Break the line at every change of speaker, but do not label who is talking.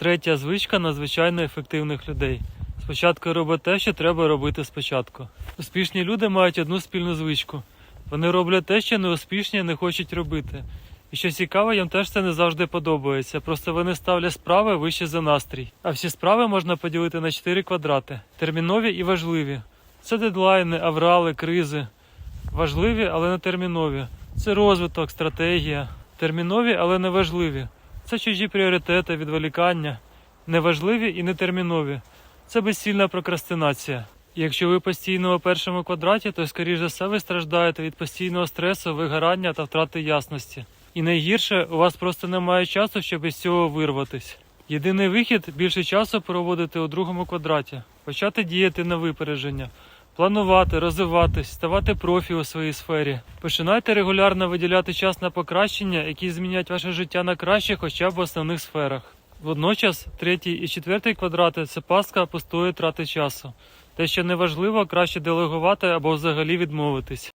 Третя звичка надзвичайно ефективних людей. Спочатку роби те, що треба робити спочатку. Успішні люди мають одну спільну звичку. Вони роблять те, що неуспішні не хочуть робити. І що цікаво, їм теж це не завжди подобається. Просто вони ставлять справи вище за настрій. А всі справи можна поділити на чотири квадрати: термінові і важливі. Це дедлайни, аврали, кризи. Важливі, але не термінові. Це розвиток, стратегія. Термінові, але не важливі. Це чужі пріоритети, відволікання. Неважливі і нетермінові. Це безцільна прокрастинація. Якщо ви постійно у першому квадраті, то скоріш за все ви страждаєте від постійного стресу, вигорання та втрати ясності. І найгірше, у вас просто немає часу, щоб із цього вирватись. Єдиний вихід більше часу проводити у другому квадраті, почати діяти на випередження, планувати, розвиватись, ставати профі у своїй сфері. Починайте регулярно виділяти час на покращення, які змінять ваше життя на краще, хоча б в основних сферах. Водночас, третій і четвертий квадрати це пастка пустої трати часу. Те, що неважливо, краще делегувати або взагалі відмовитись.